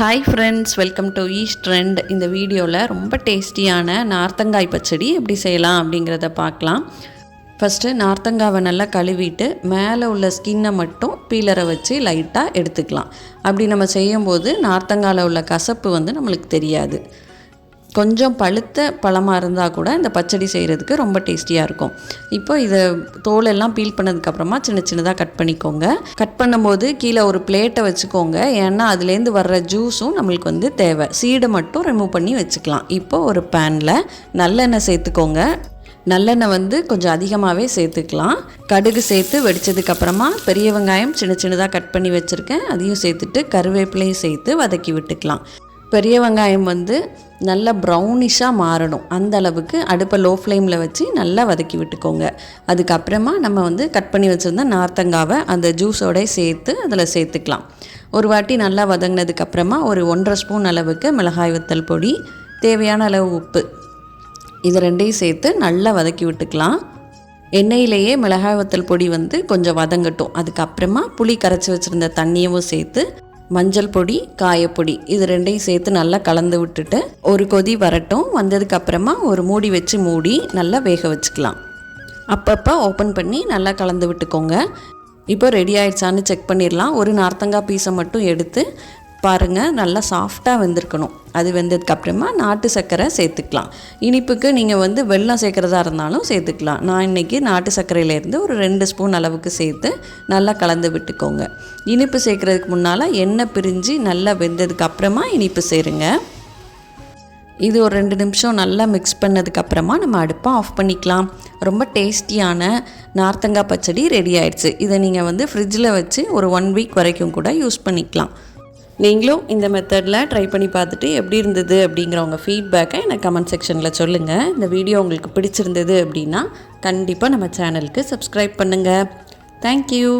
Hi friends welcome to east trend இந்த வீடியோவில் ரொம்ப டேஸ்டியான நார்த்தங்காய் பச்சடி எப்படி செய்யலாம் அப்படிங்கிறத பார்க்கலாம். ஃபஸ்ட்டு நார்த்தங்காவை நல்லா கழுவிட்டு மேலே உள்ள ஸ்கின்னை மட்டும் பீலரை வச்சு லைட்டாக எடுத்துக்கலாம். அப்படி நம்ம செய்யும்போது நார்த்தங்காயில் உள்ள கசப்பு வந்து நம்மளுக்கு தெரியாது. கொஞ்சம் பழுத்த பழமாக இருந்தால் கூட இந்த பச்சடி செய்கிறதுக்கு ரொம்ப டேஸ்டியாக இருக்கும். இப்போ இதை தோலெல்லாம் பீல் பண்ணதுக்கப்புறமா சின்ன சின்னதாக கட் பண்ணிக்கோங்க. கட் பண்ணும்போது கீழே ஒரு பிளேட்டை வச்சுக்கோங்க. ஏன்னா அதுலேருந்து வர்ற ஜூஸும் நம்மளுக்கு வந்து தேவை. சீடை மட்டும் ரிமூவ் பண்ணி வச்சுக்கலாம். இப்போ ஒரு பேனில் நல்லெண்ணெய் சேர்த்துக்கோங்க. நல்லெண்ணெய் வந்து கொஞ்சம் அதிகமாகவே சேர்த்துக்கலாம். கடுகு சேர்த்து வெடித்ததுக்கப்புறமா பெரிய வெங்காயம் சின்ன சின்னதாக கட் பண்ணி வச்சுருக்கேன். அதையும் சேர்த்துட்டு கருவேப்பிலையும் சேர்த்து வதக்கி விட்டுக்கலாம். பெரிய வெங்காயம் வந்து நல்லா ப்ரௌனிஷாக மாறணும். அந்த அளவுக்கு அடுப்பை லோ ஃப்ளேமில் வச்சு நல்லா வதக்கி விட்டுக்கோங்க. அதுக்கப்புறமா நம்ம வந்து கட் பண்ணி வச்சுருந்த நார்த்தங்காவை அந்த ஜூஸோட சேர்த்து அதில் சேர்த்துக்கலாம். ஒரு வாட்டி நல்லா வதங்கினதுக்கப்புறமா ஒரு ஒன்றரை ஸ்பூன் அளவுக்கு மிளகாய் வத்தல் பொடி தேவையான அளவு உப்பு. இது ரெண்டையும் சேர்த்து நல்லா வதக்கி விட்டுக்கலாம். எண்ணெயிலேயே மிளகாய் வத்தல் பொடி வந்து கொஞ்சம் வதங்கட்டும். அதுக்கப்புறமா புளி கரைச்சி வச்சுருந்த தண்ணியவும் சேர்த்து மஞ்சள் பொடி காயப்பொடி இது ரெண்டையும் சேர்த்து நல்லா கலந்து விட்டுட்டு ஒரு கொதி வரட்டும். வந்ததுக்கப்புறமா ஒரு மூடி வச்சு மூடி நல்லா வேக வச்சுக்கலாம். அப்பப்போ ஓப்பன் பண்ணி நல்லா கலந்து விட்டுக்கோங்க. இப்போ ரெடி ஆயிடுச்சான்னு செக் பண்ணிடலாம். ஒரு நார்த்தங்காய் பீஸை மட்டும் எடுத்து பாருங்கள் நல்லா சாஃப்டாக வெந்திருக்கணும். அது வெந்ததுக்கப்புறமா நாட்டு சர்க்கரை சேர்த்துக்கலாம். இனிப்புக்கு நீங்கள் வந்து வெள்ளம் சேர்க்குறதா இருந்தாலும் சேர்த்துக்கலாம். நான் இன்றைக்கி நாட்டு சர்க்கரையிலேருந்து ஒரு ரெண்டு ஸ்பூன் அளவுக்கு சேர்த்து நல்லா கலந்து விட்டுக்கோங்க. இனிப்பு சேர்க்குறதுக்கு முன்னால் எண்ணெய் பிரிஞ்சு நல்லா வெந்ததுக்கப்புறமா இனிப்பு சேருங்க. இது ஒரு ரெண்டு நிமிஷம் நல்லா மிக்ஸ் பண்ணதுக்கப்புறமா நம்ம அடுப்பை ஆஃப் பண்ணிக்கலாம். ரொம்ப டேஸ்டியான நார்த்தங்காய் பச்சடி ரெடி ஆயிடுச்சு. இதை நீங்கள் வந்து ஃப்ரிட்ஜில் வச்சு ஒரு ஒன் வீக் வரைக்கும் கூட யூஸ் பண்ணிக்கலாம். நீங்களும் இந்த மெத்தடில் ட்ரை பண்ணி பார்த்துட்டு எப்படி இருந்தது அப்படிங்கிற உங்கள் ஃபீட்பேக்கை எனக்கு கமெண்ட் செக்ஷனில் சொல்லுங்கள் இந்த வீடியோ உங்களுக்கு பிடிச்சிருந்தது அப்படின்னா கண்டிப்பாக நம்ம சேனலுக்கு சப்ஸ்கிரைப் பண்ணுங்கள் தேங்க்யூ